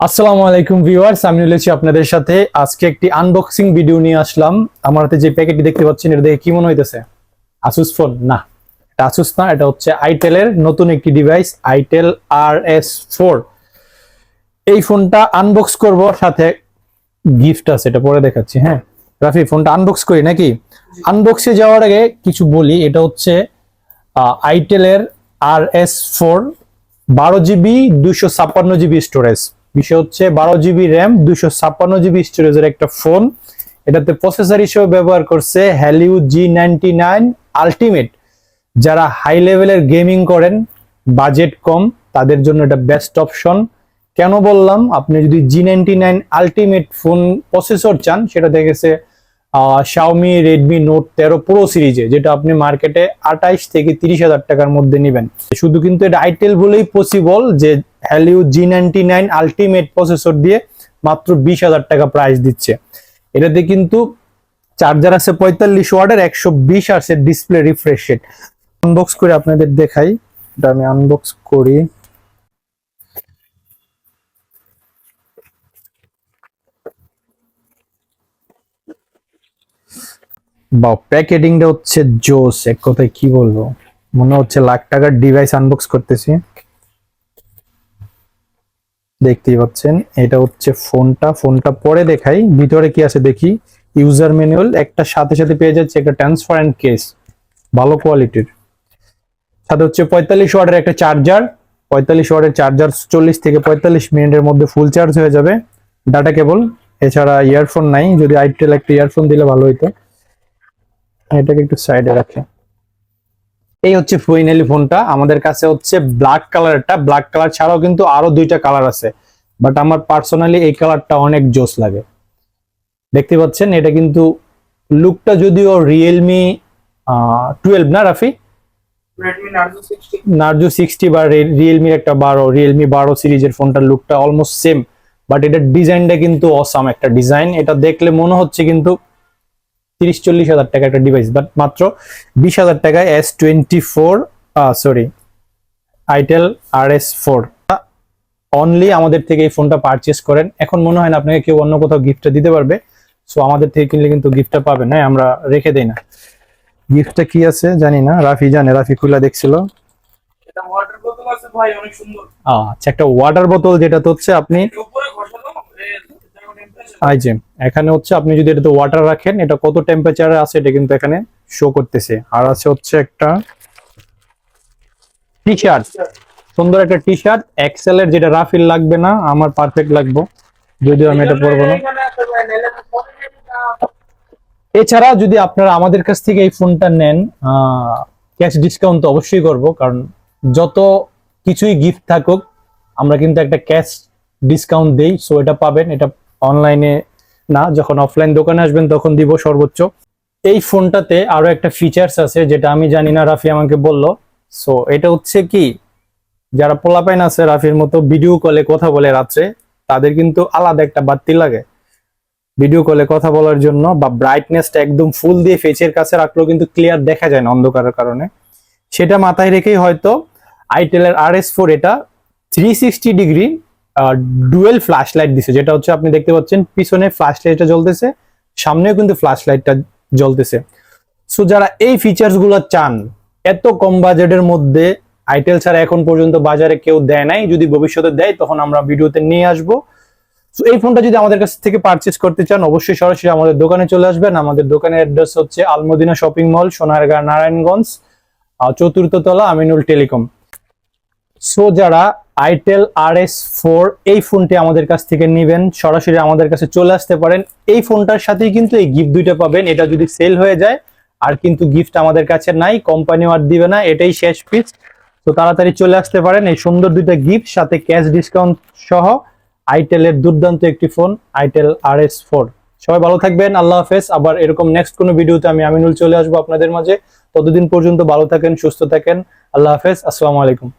আসসালামু আলাইকুম ভিউয়ার্স, আমি রয়েছি আপনাদের সাথে। আজকে একটি আনবক্সিং ভিডিও নিয়ে আসলাম। আমার হাতে যে প্যাকেটটি দেখতে পাচ্ছেন, এটা দেখে কি মনে হইতেছে? আসুস ফোন না, এটা আসুস না, এটা হচ্ছে আইটেলের নতুন একটি device itel R S four এই ফোনটা আনবক্স করব, সাথে গিফট আছে, এটা পরে দেখাচ্ছি হ্যাঁ। রাফি ফোনটা আনবক্স করি নাকি? আনবক্সে যাওয়ার আগে কিছু বলি, এটা হচ্ছে আইটেলের আর এস ফোর বারো জিবি দুইশো ছাপ্পান্ন জিবি স্টোরেজ বিষয় হচ্ছে বারো জিবি র্যাম দুশো ছাপ্পান্ন জিবি স্টোরেজের একটা ফোন এটাতে প্রসেসর হিসেবে ব্যবহার করছে Helio G ninety nine ultimate যারা হাই লেভেলের গেমিং করেন বাজেট কম, তাদের জন্য এটা বেস্ট অপশন কেন বললাম? আপনি যদি G ninety nine ultimate phone processor চান, সেটা দেখেছে শাওমি রেডমি নোট তেরো প্রো সিরিজে যেটা আপনি মার্কেটে আঠাইশ থেকে তিরিশ হাজার টাকার মধ্যে নেবেন। শুধু কিন্তু এটা আইটেল বলেই পসিবল যে Helio G ninety nine ultimate processor দিয়ে মাত্র বিশ হাজার টাকা প্রাইস দিচ্ছে। এটাতে কিন্তু চার্জার আছে পঁয়তাল্লিশ ওয়ার্ডের একশো বিশ আছে ডিসপ্লে রিফ্রেশ রেট আনবক্স করে আপনাদের দেখাই। এটা আমি আনবক্স করি। বা প্যাকেটিংটা হচ্ছে জোস। এক কথায় কি বলব? মনে হচ্ছে লাখ টাকার ডিভাইস আনবক্স করতেছি। দেখতেই পাচ্ছেন। এটা হচ্ছে ফোনটা। ফোনটা পরে দেখাই। ভিতরে কি আছে দেখি? ইউজার ম্যানুয়াল একটা সাথে সাথে পেয়ে যাচ্ছে একটা ট্রান্সপারেন্ট কেস ভালো কোয়ালিটির সাথে হচ্ছে পঁয়তাল্লিশ ওয়াটের একটা চার্জার পঁয়তাল্লিশ ওয়ার্ডের চার্জার চল্লিশ থেকে পঁয়তাল্লিশ মিনিটের মধ্যে ফুল চার্জ হয়ে যাবে। ডাটা কেবল এছাড়া ইয়ারফোন নাই। যদি আইটেল একটা ইয়ারফোন দিলে ভালো হইতো। এটাকে একটু সাইডে রাখি। এই হচ্ছে ফাইনালি ফোনটা। আমাদের কাছে হচ্ছে ব্ল্যাক কালারটা ব্ল্যাক কালার ছাড়াও কিন্তু আরও দুইটা কালার আছে। বাট আমার পার্সোনালি এই কালারটা অনেক জোস লাগে। দেখতে পাচ্ছেন? এটা কিন্তু লুকটা যদিও রিয়েলমি টুয়েলভ না Rafi? Redmi Narzo 60 Narzo sixty বা রিয়েলমির একটা বারো রিয়েলমি বারো সিরিজের ফোনটার লুকটা অলমোস্ট সেম বাট এটার ডিজাইনটা কিন্তু অসাম একটা ডিজাইন এটা দেখলে মনে হচ্ছে কিন্তু তিরিশ চল্লিশ হাজার টাকা একটা ডিভাইস বাট মাত্র বিশ হাজার টাকায় S twenty four sorry itel R S four only আমাদের থেকে এই ফোনটা পারচেস করেন। এখন মনে হয় না আপনাকে কেউ অন্য কোথাও গিফটটা দিতে পারবে। সো আমাদের থেকে কিনলে কিন্তু গিফটটা পাবেন হ্যাঁ আমরা রেখে দেই না। গিফটটা কি আছে? জানি না। রাফি জানে রাফি খুলা দেখছিল। আচ্ছা একটা ওয়াটার বোতল যেটা হচ্ছে আপনি টেম্পারেচার এখানে হচ্ছে আপনি যদি এটাতে ওয়াটার রাখেন, এটা কত টেম্পারেচারে আছে এটা কিন্তু এখানে শো করতেছে। আর আছে হচ্ছে একটা টি শার্ট সুন্দর একটা টি শার্ট এক্সেল এর যেটা রাফিল লাগবে না, আমার পারফেক্ট লাগবে। যদিও আমি এটা পরবো না। এছাড়া যদি আপনারা আমাদের কাছ থেকে এই ফোনটা নেন ক্যাশ ডিসকাউন্ট তো অবশ্যই করব, কারণ যত কিছুই গিফট থাকুক, আমরা কিন্তু একটা ক্যাশ ডিসকাউন্ট দেই। সো এটা পাবেন, এটা অনলাইনে না, যখন অফলাইন দোকানে আসবেন তখন দিব সর্বোচ্চ। এই ফোনটাতে আরও একটা ফিচার্স আছে, যেটা আমি জানি না, রাফি আমাকে বলল। সো এটা হচ্ছে কি, যারা পোলাপাইন আছে, রাফির মতো ভিডিও কলে কথা বলে রাত্রে, তাদের কিন্তু আলাদা একটা বাড়তি লাগে। ভিডিও কলে কথা বলার জন্য বা ব্রাইটনেসটা একদম ফুল দিয়ে ফেসের কাছে রাখলেও কিন্তু ক্লিয়ার দেখা যায় না অন্ধকারের কারণে। সেটা মাথায় রেখেই হয়তো আইটেলের আর এস ফোর এটা three sixty degree dual flash light দিছে, যেটা হচ্ছে আপনি দেখতে পাচ্ছেন, পিছনে ফ্ল্যাশ লাইটটা জ্বলতেছে, সামনেও কিন্তু ফ্ল্যাশ লাইটটা জ্বলতেছে। সো যারা এই ফিচার্সগুলো চান, এত কম বাজেটের মধ্যে আইটেল ছাড়া এখন পর্যন্ত বাজারে কেউ দেয় নাই, যদি ভবিষ্যতে দেয়, তখন আমরা ভিডিওতে নিয়ে আসব। সো এই ফোনটা যদি আমাদের কাছ থেকে পারচেস করতে চান, অবশ্যই সরাসরি আমাদের দোকানে চলে আসবেন। আমাদের দোকানের অ্যাড্রেস হচ্ছে আলমদিনা শপিং মল সোনারগাঁ, নারায়ণগঞ্জ চতুর্থ তলা আমিনুল টেলিকম। সো যারা আইটেল আর এস ফোর এই ফোনটি আমাদের কাছ থেকে নেবেন। সরাসরি আমাদের কাছে চলে আসতে পারেন। এই ফোনটার সাথেই কিন্তু এই গিফট দুইটা পাবেন। এটা যদি সেল হয়ে যায়, আর কিন্তু গিফট আমাদের কাছে নাই কোম্পানিও আর দিবে না, এটাই শেষ পিস তো তাড়াতাড়ি চলে আসতে পারেন। এই সুন্দর দুইটা গিফট সাথে ক্যাশ ডিসকাউন্ট সহ আইটেলের দুর্দান্ত একটি phone itel R S four সবাই ভালো থাকবেন, আল্লাহ হাফেজ। আবার এরকম নেক্সট কোনো ভিডিওতে আমি আমিনুল চলে আসব আপনাদের মাঝে। ততদিন পর্যন্ত ভালো থাকেন, সুস্থ থাকেন। আল্লাহ হাফেজ, আসসালামু আলাইকুম।